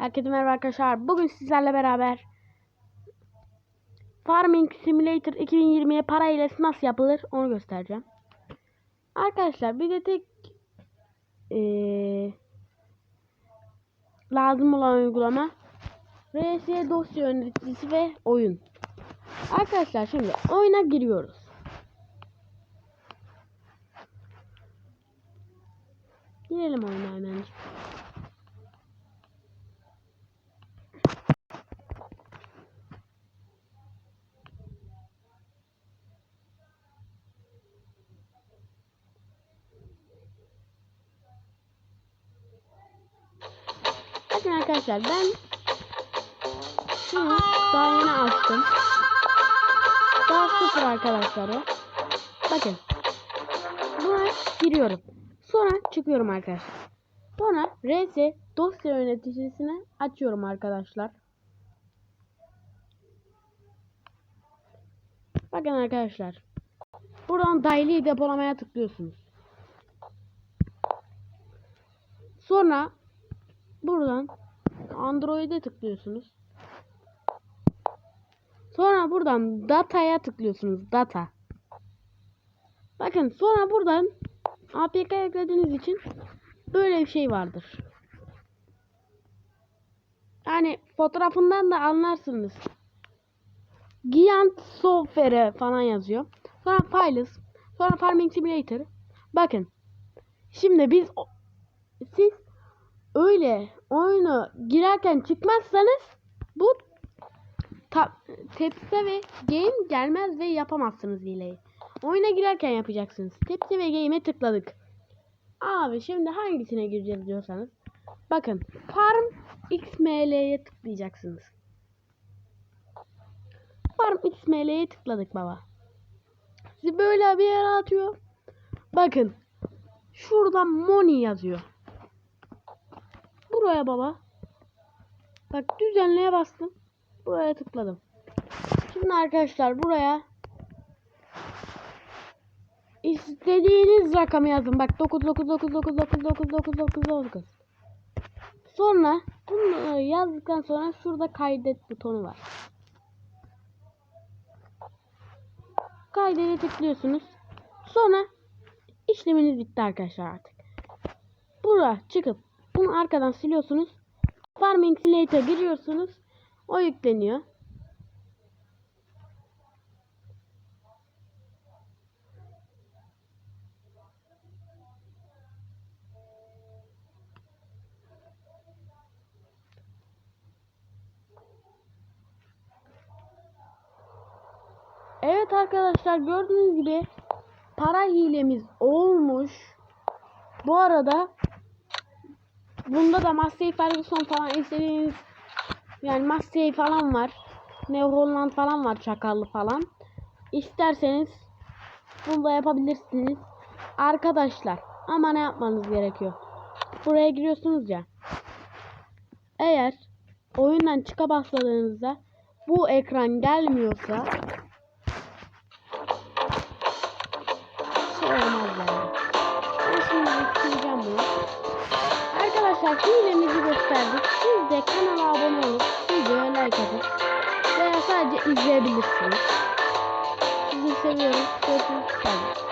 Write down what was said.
Herkese merhaba arkadaşlar. Bugün sizlerle beraber Farming Simulator 2020'ye para ile nasıl yapılır onu göstereceğim. Arkadaşlar bir de tek ee, lazım olan uygulama RS dosya yöneticisi ve oyun. Arkadaşlar şimdi oyuna giriyoruz. Girelim oyuna hemen. Bakın arkadaşlar ben şunu daha yeni açtım. Daha sıfır arkadaşlar. Bakın. Buna giriyorum. Sonra çıkıyorum arkadaşlar. Sonra RS dosya yöneticisini açıyorum arkadaşlar. Bakın arkadaşlar. Buradan dahili depolamaya tıklıyorsunuz. Sonra buradan Android'e tıklıyorsunuz. Sonra buradan data'ya tıklıyorsunuz. Data. Bakın sonra buradan APK eklediğiniz için böyle bir şey vardır. Yani fotoğrafından da anlarsınız. Giant Software falan yazıyor. Sonra Files. Sonra Farming Simulator. Bakın. Şimdi biz siz öyle oyunu girerken çıkmazsanız bu tepsi ve game gelmez ve yapamazsınız hileyi. Oyuna girerken yapacaksınız. Tepsi ve game'e tıkladık. Abi şimdi hangisine gireceğiz diyorsanız. Bakın Farm XML'ye tıklayacaksınız. Farm XML'ye tıkladık baba. Sizi böyle bir yere atıyor. Bakın. Şurada money yazıyor. Buraya baba. Bak düzenleye bastım. Buraya tıkladım. Şimdi arkadaşlar buraya istediğiniz rakamı yazın. Bak 99999999999. Sonra bunu yazdıktan sonra şurada kaydet butonu var. Kaydede tıklıyorsunuz. Sonra işleminiz bitti arkadaşlar artık. Buraya çıkıp bunu arkadan siliyorsunuz. Farming Simulator'a giriyorsunuz. O yükleniyor. Evet arkadaşlar gördüğünüz gibi para hilemiz olmuş. Bu arada bunda da Massey Ferguson falan istediğiniz yani Massey falan var. Neuroland falan var çakallı falan. İsterseniz bunu da yapabilirsiniz. Arkadaşlar ama ne yapmanız gerekiyor? Buraya giriyorsunuz ya. Eğer oyundan çıka başladığınızda bu ekran gelmiyorsa Arkadaşlar hilemizi gösterdik. Siz de kanala abone olup videoya like atın. Veya sadece izleyebilirsiniz. Sizi seviyorum. Bye.